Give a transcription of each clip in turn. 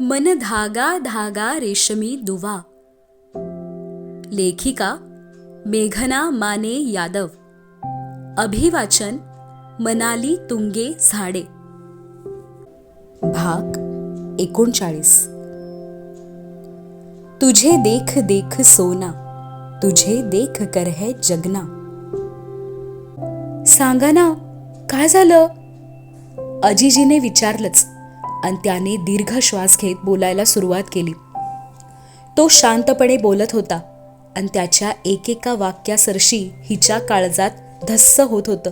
मन धागा धागा रेशमी दुवा. लेखिका मेघना माने यादव. अभिवाचन मनाली तुंगे झाडे. भाग एकोणचाळीस. तुझे देख देख सोना तुझे देख कर है जगना. सांगा ना काय झालं? अजिजीने विचारलंच. आणि त्याने दीर्घ श्वास घेत बोलायला सुरुवात केली. तो शांतपणे बोलत होता आणि त्याच्या एकेका वाक्यासरशी हिच्या काळजात धस्स होत होतं.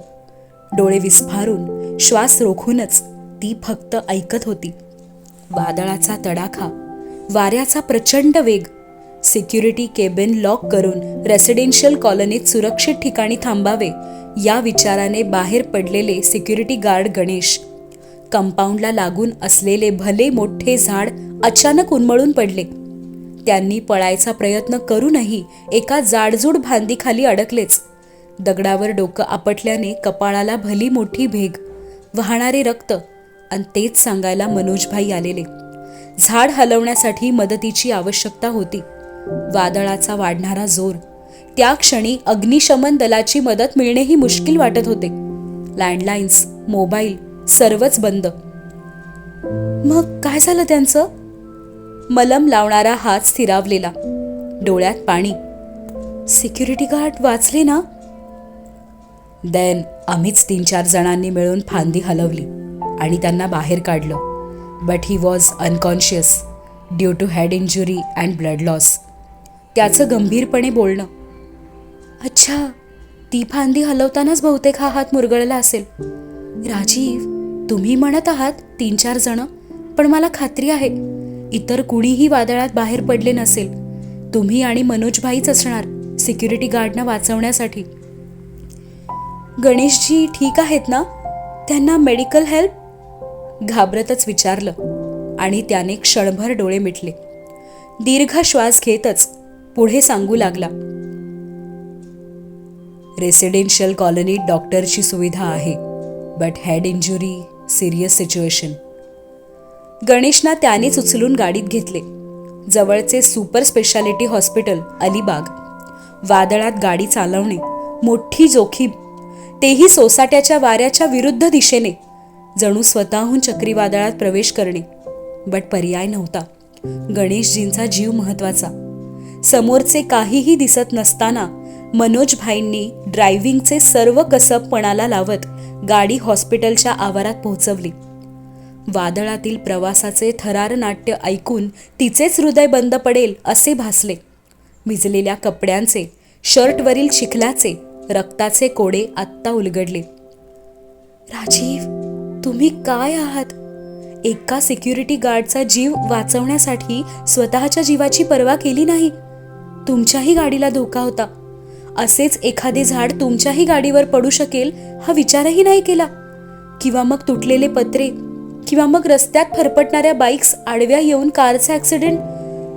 डोळे विस्फारून श्वास रोखूनच ती फक्त ऐकत होती. वादळाचा तडाखा वाऱ्याचा प्रचंड वेग सिक्युरिटी केबिन लॉक करून रेसिडेन्शियल कॉलनीत सुरक्षित ठिकाणी थांबावे या विचाराने बाहेर पडलेले सिक्युरिटी गार्ड गणेश कंपाऊंडला लागून असलेले भले मोठे झाड अचानक उन्मळून पडले. त्यांनी पळायचा प्रयत्न करूनही एका जाडजूड भांदीखाली अडकलेच. दगडावर डोकं आपटल्याने कपाळाला भली मोठी भेग वाहणारे रक्त आणि तेच सांगायला मनोजभाई आलेले. झाड हलवण्यासाठी मदतीची आवश्यकता होती. वादळाचा वाढणारा जोर त्या क्षणी अग्निशमन दलाची मदत मिळणेही मुश्किल वाटत होते. लँडलाईन्स मोबाईल सर्वच बंद. मग काय झालं त्यांचं? मलम लावणारा हात स्थिरावलेला. डोळ्यात पाणी. सिक्युरिटी गार्ड वाचले ना? देन आम्हीच तीन चार जणांनी मिळून फांदी हलवली आणि त्यांना बाहेर काढलं. But he was unconscious due to head injury and blood loss त्याचं गंभीरपणे बोलणं. अच्छा ती फांदी हलवतानाच बहुतेक हा हात मुरगळला असेल. राजीव तुम्ही म्हणत आहात तीन चार जण पण मला खात्री आहे इतर कुणीही वादळात बाहेर पडले नसेल. तुम्ही आणि मनोजभाईच असणार सिक्युरिटी गार्डना वाचवण्यासाठी. गणेशजी ठीक आहेत ना? त्यांना मेडिकल हेल्प घाबरतच विचारलं आणि त्याने क्षणभर डोळे मिटले. दीर्घ श्वास घेतच पुढे सांगू लागला. रेसिडेन्शियल कॉलनीत डॉक्टरची सुविधा आहे. But head injury serious situation गणेशना त्यानेच उचलून गाडीत घेतले. जवळचे सुपर स्पेशालिटी हॉस्पिटल अलिबाग. वादळात गाडी चालवणे मोठी जोखीम. तेही सोसाट्याच्या वाऱ्याच्या विरुद्ध दिशेने. जणू स्वतःहून चक्रीवादळात प्रवेश करणे. बट पर्याय नव्हता. गणेशजींचा जीव महत्त्वाचा समोरचे काहीही दिसत नसताना मनोजभाईंनी ड्रायव्हिंगचे सर्व कसब पणाला लावत गाडी हॉस्पिटलच्या आवारात पोहोचवली. वादळातील प्रवासाचे थरार नाट्य ऐकून तिचेच हृदय बंद पडेल असे भासले. भिजलेल्या कपड्यांचे शर्टवरील चिखलाचे रक्ताचे कोडे आत्ता उलगडले. राजीव तुम्ही काय आहात? एका सिक्युरिटी गार्डचा जीव वाचवण्यासाठी स्वतःच्या जीवाची पर्वा केली नाही. तुमच्याही गाडीला धोका होता. असेच एखादे झाड तुमच्याही गाडीवर पडू शकेल हा विचारही नाही केला. किंवा मग तुटलेले पत्रे किंवा मग रस्त्यात फरफटणाऱ्या बाईक्स आडव्या येऊन कारचा ॲक्सिडेंट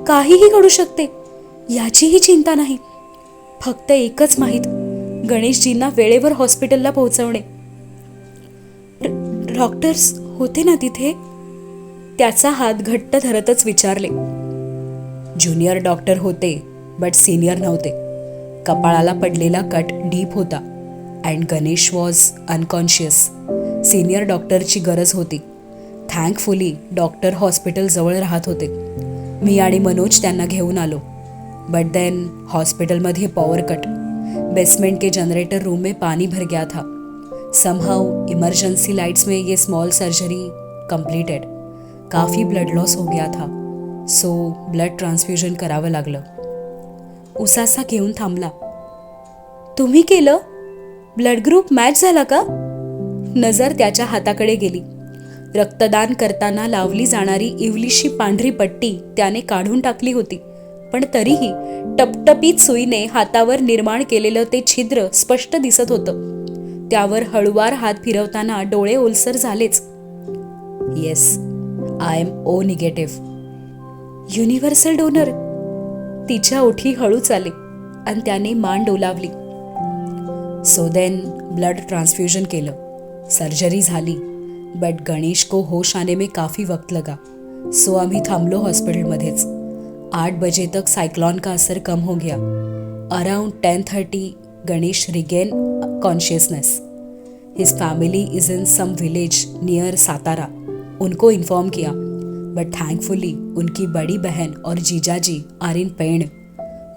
काहीही घडू शकते याचीही चिंता नाही. फक्त एकच माहीत गणेशजींना वेळेवर हॉस्पिटलला पोहोचवणे. डॉक्टर्स होते ना तिथे? त्याचा हात घट्ट धरतच विचारले. ज्युनियर डॉक्टर होते बट सिनियर नव्हते. कपाळाला पडलेला कट डीप होता. And Ganesh was unconscious senior डॉक्टरची गरज होती. थँकफुली डॉक्टर हॉस्पिटल जवळ राहत होते. मी आणि मनोज त्यांना घेऊन आलो. बट देन हॉस्पिटलमध्ये पॉवर कट बेसमेंट के जनरेटर रूम में पानी भर गया था. समहाउ इमरजेंसी लाइट्स में ये स्मॉल सर्जरी कंप्लीटेड काफ़ी ब्लड लॉस हो गया था. सो ब्लड ट्रान्सफ्युजन करावं लागलं. उसासा घेऊन थांबला. तुम्ही केलं? ब्लड ग्रुप मॅच झाला का? नजर त्याच्या हाताकडे गेली. रक्तदान करताना लावली जाणारी इवलीशी पांढरी पट्टी त्याने काढून टाकली होती पण तरीही टपटपीत सुईने हातावर निर्माण केलेलं ते छिद्र स्पष्ट दिसत होतं. त्यावर हळुवार हात फिरवताना डोळे ओलसर झालेच. Yes I am O negative. Universal donor तिच्या ओठी हळूच आले आणि त्याने मान डोलावली. सो देन ब्लड ट्रान्सफ्युजन केलं. सर्जरी झाली. बट गणेश को होश आने में काफ़ी वक्त लगा. सो आम्ही थांबलो हॉस्पिटलमध्येच. आठ बजे तक साइक्लॉन का असर कम हो गया. Around ten thirty Ganesh regain consciousness his family is in some village near Satara उनको इन्फॉर्म किया. बट थैंकफुली उनकी बड़ी बहन और जीजाजी आर इन पेण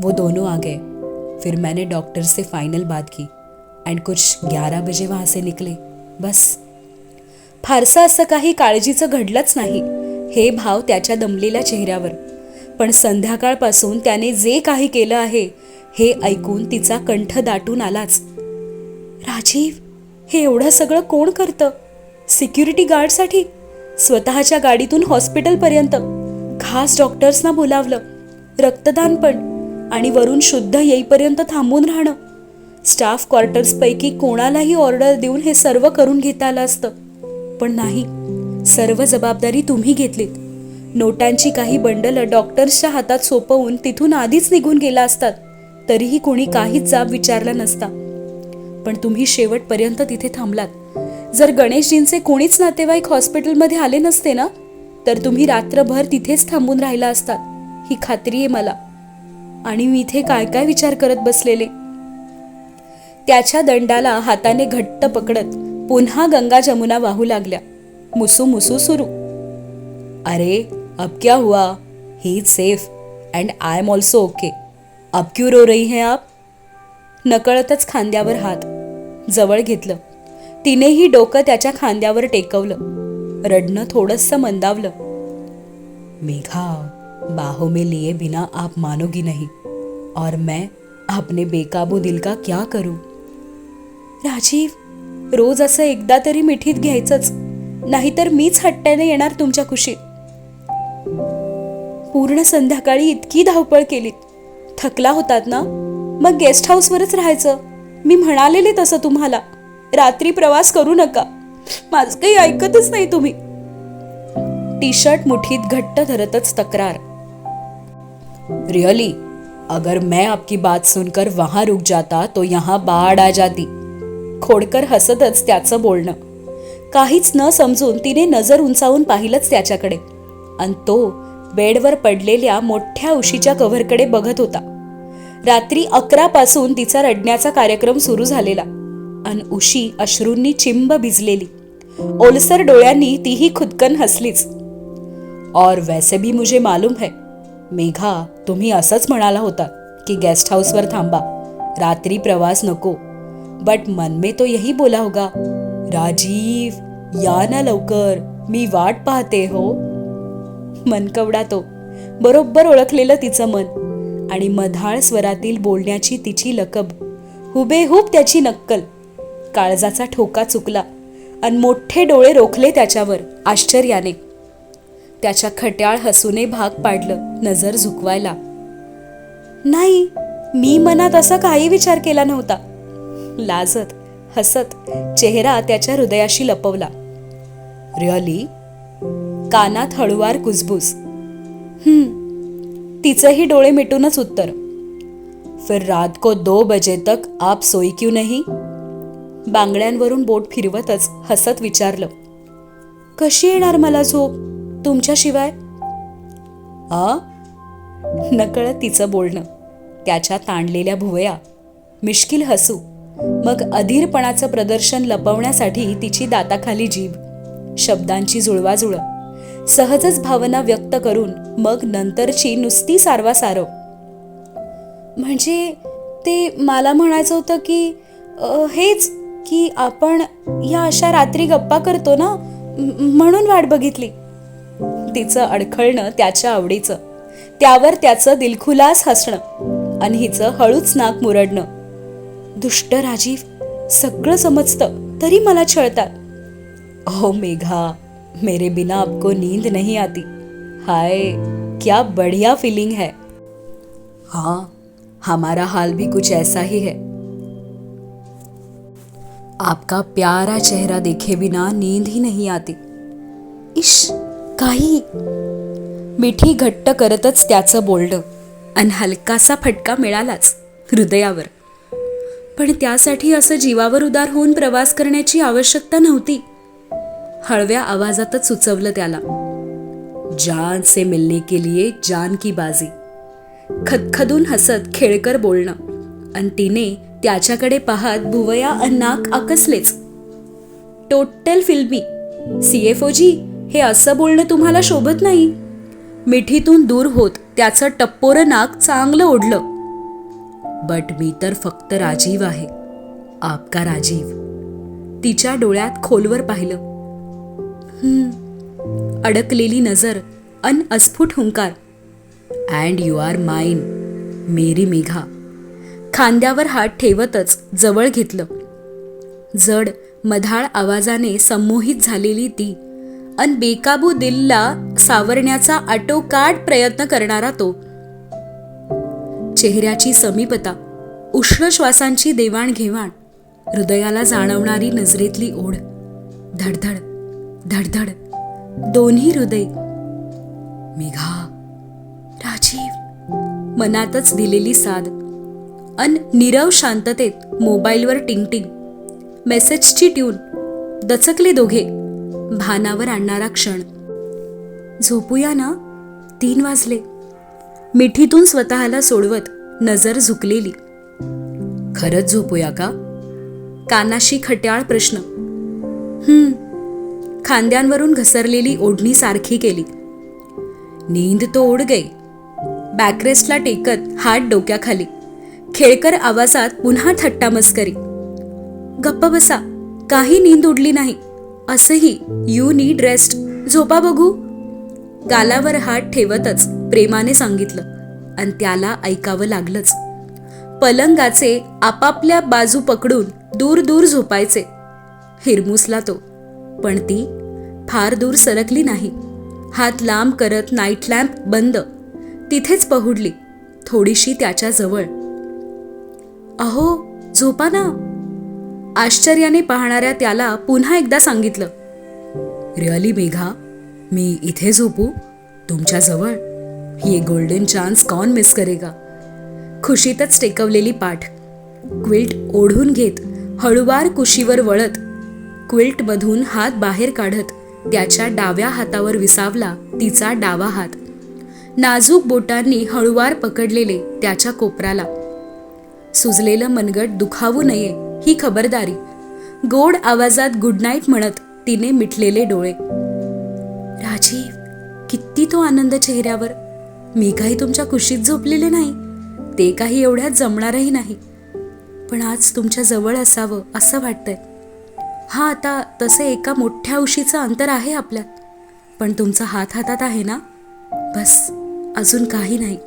वो दोनों आ गए। फिर मैंने डॉक्टर से फाइनल बात की अँड कुछ ग्यारह बजे वहाँ से निकले। बस। फारसं असं काही काळजीचं घडलंच नाही. हे भाव त्याच्या दमलेल्या चेहऱ्यावर. पण संध्याकाळपासून त्याने जे काही केलं आहे हे ऐकून तिचा कंठ दाटून आलाच. राजीव हे एवढं सगळं कोण करतं? सिक्युरिटी गार्डसाठी स्वतःच्या गाडीतून हॉस्पिटलपर्यंत खास डॉक्टर्सना बोलावलं. रक्तदान पण आणि वरून शुद्ध येईपर्यंत थांबून राहणं. स्टाफ क्वार्टर्सपैकी कोणालाही ऑर्डर देऊन हे सर्व करून घेता आलं असतं. पण नाही सर्व जबाबदारी तुम्ही घेतलीत. नोटांची काही बंडल डॉक्टर्सच्या हातात सोपवून तिथून आधीच निघून गेला असतात. तरीही कोणी काहीच जाब विचारला नसता. पण तुम्ही शेवटपर्यंत तिथे थांबलात. जर गणेशजींचे कोणीच नातेवाईक हॉस्पिटलमध्ये आले नसते ना तर तुम्ही रात्रभर तिथेच थांबून राहिला असतात. ही खात्री आहे मला. आणि मी इथे काय काय विचार करत बसलेले? त्याच्या दंडाला हाताने घट्ट पकडत पुन्हा गंगा जमुना वाहू लागल्या. मुसू मुसू सुरू. अरे अब क्या हुआ? He safe and I am also okay अब क्यू रो रही हैं आप? नकळतच खांद्यावर हात. जवळ घेतलं. तिनेही डोकं त्याच्या खांद्यावर टेकवलं. रडणं थोडंसं मंदावलं. मेघा बाहों में लिए बिना आप मानोगी नहीं. और मैं अपने बेकाबू दिल का क्या करू? राजीव रोज असं एकदा तरी मिठीत घ्यायचंच. नाहीतर मीच हट्ट्याने येणार तुमच्या कुशीत. पूर्ण संध्याकाळी इतकी धावपळ केलीत. थकला होतात ना? मग गेस्ट हाऊसवरच राहायचं. मी म्हणालेले तसं तुम्हाला. रात्री प्रवास करू नका. माझं काही ऐकतच नाही तुम्ही. टी शर्ट मुठीत घट्ट धरतच तक्रार. रियली अगर मैं आपकी बात सुनकर वहां रुक जाता तो यहाँ बाढ़ आ जाती. खोडकर हसतच त्याचं बोलणं. काहीच न समजून तिने नजर उंचावून पाहिलंच त्याच्याकडे. आणि तो बेडवर पडलेल्या मोठ्या उशीच्या कव्हरकडे बघत होता. रात्री अकरा पासून तिचा रडण्याचा कार्यक्रम सुरू झालेला. अन उशी अश्रूंनी चिंब भिजलेली. ओलसर डोळ्यांनी तीही खुदकन हसलीच. और वैसे भी मुझे मालूम है मेघा तुम्ही असंच म्हणाला होता की गेस्ट हाऊसवर थांबा रात्री प्रवास नको. बट मन में तो यही बोला होगा राजीव या ना लवकर मी वाट पाहते हो. मनकवडा तो बरोबर ओळखलेलं तिचं मन. आणि मधाळ स्वरातील बोलण्याची तिची लकब. हुबेहूब त्याची नक्कल. काळजाचा ठोका चुकला आणि मोठे डोळे रोखले त्याच्यावर आश्चर्याने. त्याच्या खट्याळ हसूने भाग पाडलं नजर झुकवायला. नाही मी मनात असा काही विचार केला नव्हता. लाजत हसत चेहरा त्याच्या हृदयाशी लपवला. रिअली कानात हळुवार कुजबूज. हम्म तिचंही डोळे मिटूनच उत्तर. फिर रात को दो बजे तक आप सोई क्यों नहीं? बांगड्यांवरून बोट फिरवतच हसत विचारलं कशी येणार मला झोप? तुमच्याशिवाय? आ? नकळत तिचं बोलणं त्याच्या ताणलेल्या भुवया मिश्किल हसू मग अधीरपणाचं प्रदर्शन लपवण्यासाठी तिची दाताखाली जीभ शब्दांची जुळवाजुळ सहजच भावना व्यक्त करून मग नंतरची नुसती सारवासारव म्हणजे ते मला म्हणायचं होतं की हेच की आपण या अशा रात्री गप्पा करतो ना म्हणून वाट बघितली. तिचं अडखळणं त्याच्या आवडीचं. त्यावर त्याचं दिलखुलास हसणं आणि हिचं हळूच नाक मुरडणं. दुष्ट राजीव सगळं समजतं तरी मला छळतात. ओ मेघा मेरे बिना आपको नींद नहीं आती. हाय क्या बढ़िया फीलिंग है. हाँ हमारा हाल भी कुछ ऐसा ही है. आपका प्यारा चेहरा देखे बिना नींद ही नहीं आती। इश काही। मिठी घट्ट करतच त्याचं बोलणं आणि हलकासा फटका मिळालाच हृदयावर. पण त्यासाठी असं जीवावर उदार होऊन प्रवास करण्याची आवश्यकता नव्हती. हळव्या आवाजातच सुचवलं त्याला जान से मिलने के लिए जान की बाजी खदखदून हसत खेळकर बोलणं आणि तिने त्याच्याकडे पाहत भुवया अन्नाक आकसलेच. टोटल फिल्मी सीएफओजी हे असं बोलणं तुम्हाला शोभत नाही? मिठीतून दूर होत त्याचं टप्पोरं नाक चांगलं ओढलं. बट मी तर फक्त राजीव आहे. आपका राजीव. तिच्या डोळ्यात खोलवर पाहिलं. हम्म. अडकलेली नजर अन अस्फुट हुंकार. अँड यू आर माइन मेरी मेघा. खांद्यावर हात ठेवतच जवळ घेतलं. जड मधाळ आवाजाने संमोहित झालेली ती अन बेकाबू दिलला सावरण्याचा आटोकाट प्रयत्न करणारा तो. चेहऱ्याची समीपता उष्ण श्वासांची देवाणघेवाण हृदयाला जाणवणारी नजरेतली ओढ धडधड धडधड दोन्ही हृदय. मेघा राजीव मनातच दिलेली साध अन नीरव शांततेत मोबाईलवर टिंगटिंग. मेसेजची ट्यून. दचकले दोघे. भानावर आणणारा क्षण. झोपूया ना? तीन वाजले. मिठीतून स्वतःला सोडवत नजर झुकलेली. खरंच झोपूया का? कानाशी खट्याळ प्रश्न. हम्म. खांद्यांवरून घसरलेली ओढणी सारखी केली. नींद तो ओढ गई. बॅकरेस्टला टेकत हात डोक्याखाली. खेळकर आवाजात पुन्हा थट्टा मस्करी. गप्प बसा काही नींद उडली नाही. असंही यू नीड रेस्ट. झोपा बघू. गालावर हात ठेवतच प्रेमाने सांगितलं आणि त्याला ऐकावं लागलंच. पलंगाचे आपापल्या बाजू पकडून दूर दूर झोपायचे. हिरमुसला तो पण ती फार दूर सरकली नाही. हात लांब करत नाईट लॅम्प बंद. तिथेच पहुडली. थोडीशी त्याच्याजवळ. अहो झोपा ना. आश्चर्याने पाहणाऱ्या त्याला पुन्हा एकदा सांगितलं. रिअली मेघा मी इथे झोपू. तुमच्याजवळ ही गोल्डन चान्स कॉन मिस करेगा? खुशीतच टेकवलेली पाठ. क्विल्ट ओढून घेत हळुवार कुशीवर वळत क्विल्टमधून हात बाहेर काढत त्याच्या डाव्या हातावर विसावला तिचा डावा हात. नाजूक बोटांनी हळुवार पकडलेले त्याच्या कोपराला सुजलेलं मनगट दुखावू नये ही खबरदारी. गोड आवाजात गुड नाईट म्हणत तिने मिटलेले डोळे. राजीव किती तो आनंद चेहऱ्यावर. मी काही तुमच्या कुशीत झोपलेले नाही. ते काही एवढ्यात जमणारही नाही. पण आज तुमच्या जवळ असावं असं वाटतंय. हा आता तसं एका मोठ्या उशीचं अंतर आहे आपल्यात पण तुमचा हात हातात आहे ना? बस अजून काही नाही.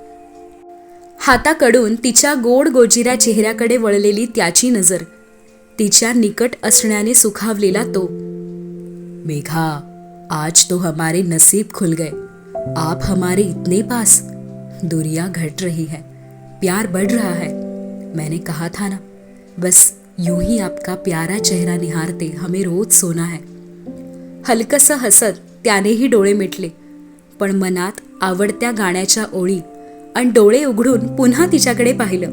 हाताकडून तिच्या गोड गोजिऱ्या चेहऱ्याकडे वळलेली त्याची नजर. तिच्या निकट असण्याने सुखावलेला तो. मेघा आज तो हमारे नसीब खुल गए. आप हमारे इतने पास. दूरियां घट रही है. प्यार बढ़ रहा है. मैंने कहा था ना बस यूं ही आपका प्यारा चेहरा निहारते हमें रोज सोना है. हलकसं हसत त्यानेही डोळे मिटले पण मनात आवडत्या गाण्याच्या ओळी आणि डोळे उघडून पुन्हा तिच्याकडे पाहिलं.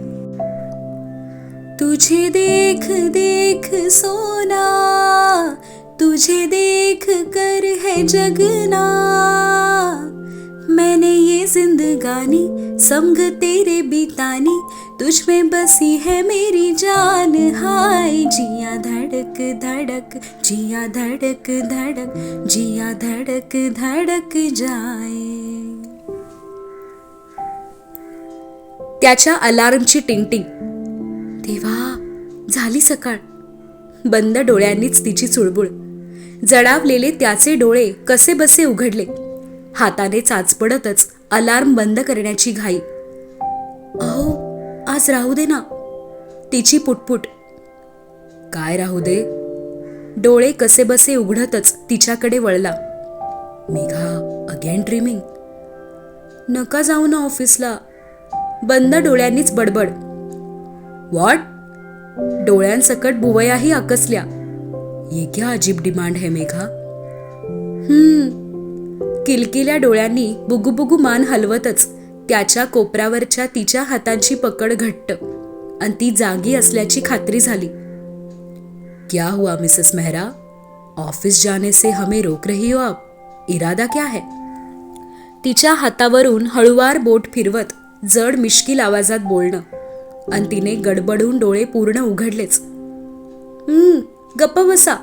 तुझे देख देख सोना तुझे देख कर है जगना. मैंने ये जिंदगानी संग तेरे बितानी तुझ में बसी है मेरी जान. हाय जिया धड़क धड़क जिया धड़क धड़क जिया धड़क धड़क जाए. त्याच्या अलार्मची टिंगटिंग. देवा झाली सकाळ. बंद डोळ्यांनीच तिची चुळबुळ. जडावलेले त्याचे डोळे कसे बसे उघडले. हाताने चाचपडतच अलार्म बंद करण्याची घाई. अहो आज राहू दे ना. तिची पुटपुट. काय राहू दे? डोळे कसे बसे उघडतच तिच्याकडे वळला. मेघा अगेन ड्रीमिंग नका जाऊ ना ऑफिसला. बंद डोळ्यांनीच बडबड. वॉट? डोळ्यांसकट भुवयाही आकसल्या. ये क्या अजीब डिमांड है मेघा. हम्म. किलकिल्या डोळ्यांनी बुगुबुगू मान हलवतच त्याच्या कोपऱ्यावरच्या तिच्या हातांची पकड घट्ट आणि ती जागी असल्याची खात्री झाली. क्या हुआ मिसेस मेहरा? ऑफिस जाने से हमें रोक रही हो आप? इरादा क्या है? तिच्या हातावरून हळुवार बोट फिरवत जड मिश्किल आवाजात बोलणं. आणि तिने गडबडून डोळे पूर्ण उघडलेच. हम्म गप्प बसा.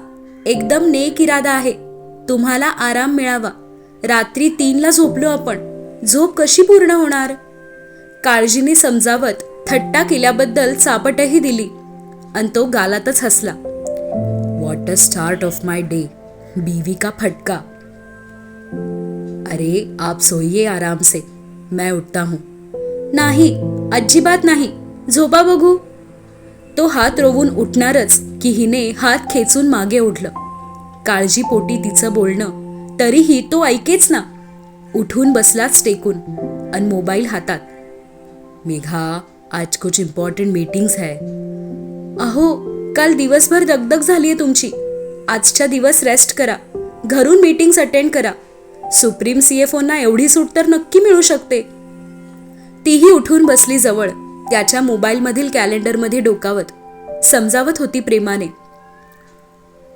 एकदम नेक इरादा आहे. तुम्हाला आराम मिळावा. रात्री तीनला झोपलो आपण. झोप कशी पूर्ण होणार? काळजीने समजावत थट्टा केल्याबद्दल चापटही दिली. आणि तो गालातच हसला. What a start of my day बीवी का फटका. अरे आप सोइए आराम से. मैं उठता हूं. नाही अजिबात नाही. झोपा बघू. तो हात रोवून उठणारच की हिने हात खेचून मागे ओढलं. काळजीपोटी तिचं बोलणं तरीही तो ऐकेच ना. उठून बसलाच टेकून आणि मोबाईल हातात. मेघा आज कुछ इम्पॉर्टंट मीटिंग्स है. अहो काल दिवसभर दगदग झालीये तुमची. आजच्या दिवस रेस्ट करा. घरून मीटिंग्स अटेंड करा. सुप्रीम सी एफ ओना एवढी सूट तर नक्की मिळू शकते. तीही उठून बसली जवळ त्याच्या मोबाईलमधील कॅलेंडरमध्ये डोकावत समजावत होती प्रेमाने.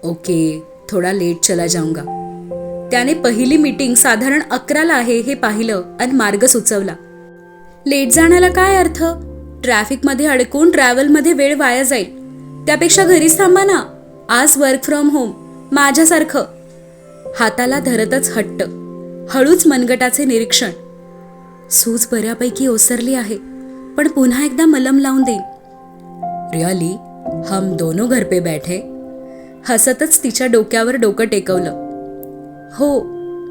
ओके थोडा लेट चला जाऊंगा. त्याने पहिली मीटिंग साधारण अकराला आहे हे पाहिलं आणि मार्ग सुचवला. लेट जाण्याला काय अर्थ? ट्रॅफिकमध्ये अडकून ट्रॅव्हलमध्ये वेळ वाया जाईल. त्यापेक्षा घरीच थांबा ना. आज वर्क फ्रॉम होम माझ्यासारखं. हाताला धरतच हट्ट हळूच मनगटाचे निरीक्षण. सूज बऱ्यापैकी ओसरली आहे पण पुन्हा एकदा मलम लावून देईन. रिअली हम दोनों घर पे बैठे. हसतच तिच्या डोक्यावर डोकं टेकवलं. हो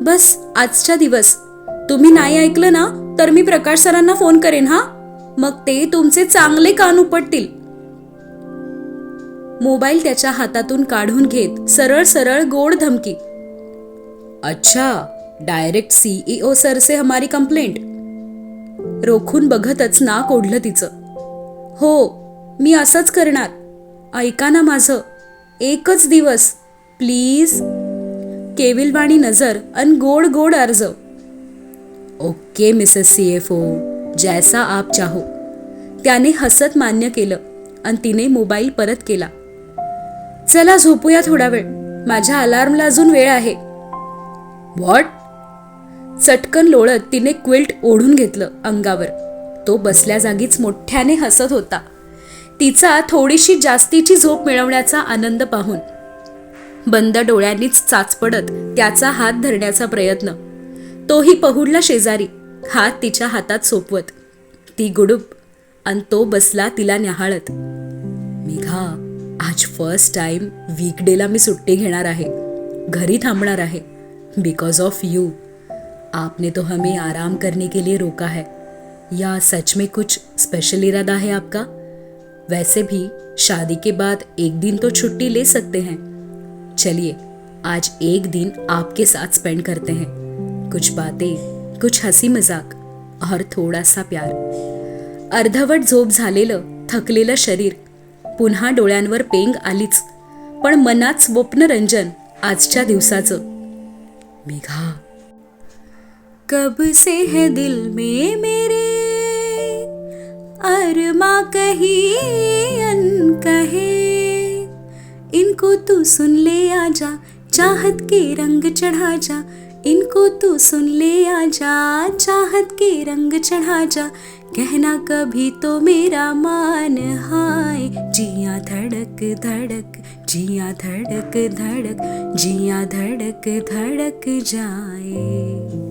बस आजच्या दिवस. तुम्ही नाही ऐकलं ना तर मी प्रकाश सरांना फोन करेन हा? मग ते तुमचे चांगले कान उपटतील. मोबाईल त्याच्या हातातून काढून घेत सरळ सरळ गोड धमकी. अच्छा डायरेक्ट सीईओ सर से हमारी कंप्लेंट रोखून बघतच नाक ओढलं तिचं. हो मी असंच करणार. ऐका ना माझं. एकच दिवस. प्लीज. केविलवाणी नजर अन गोड गोड अर्ज. Okay Mrs C F O जैसा आप चाहो. त्याने हसत मान्य केलं आणि तिने मोबाईल परत केला. चला झोपूया थोडा वेळ. माझ्या अलार्मला अजून वेळ आहे. व्हॉट चटकन लोळत तिने क्विल्ट ओढून घेतलं अंगावर. तो बसल्या जागीच मोठ्याने हसत होता. तिचा थोडीशी जास्तीची झोप मिळवण्याचा आनंद पाहून. बंद डोळ्यांनीच चाचपडत त्याचा हात धरण्याचा प्रयत्न. तोही पहुडला शेजारी हात तिच्या हातात सोपवत. ती गुडूप आणि तो बसला तिला न्याहाळत. मेघा आज फर्स्ट टाइम वीकडेला मी सुट्टी घेणार आहे. घरी थांबणार आहे. बिकॉज ऑफ यू आपने तो हमें आराम करने के लिए रोका है। या सच में कुछ स्पेशल इरादा है आपका? वैसे भी शादी के बाद एक दिन तो छुट्टी ले सकते हैं। चलिए, आज एक दिन आपके साथ स्पेंड करते हैं। कुछ बातें, कुछ हँसी मज़ाक और थोड़ा सा प्यार। अर्धवट झोप झालेलं, थकलेलं शरीर, पुन्हा डोळ्यांवर पेंग आलीच, पण मनात स्वप्नरंजन आजच्या दिवसाचं. मेघा कब से है दिल में मेरे? अरमा कही, अन कहे। इनको तू सुन ले आजा, चाहत के रंग चढ़ा जा। इनको तू सुन ले आजा, चाहत के रंग चढ़ा जा। कहना कभी तो मेरा मान हाय। जिया धड़क धड़क, जिया धड़क धड़क, जिया धड़क धड़क जाए।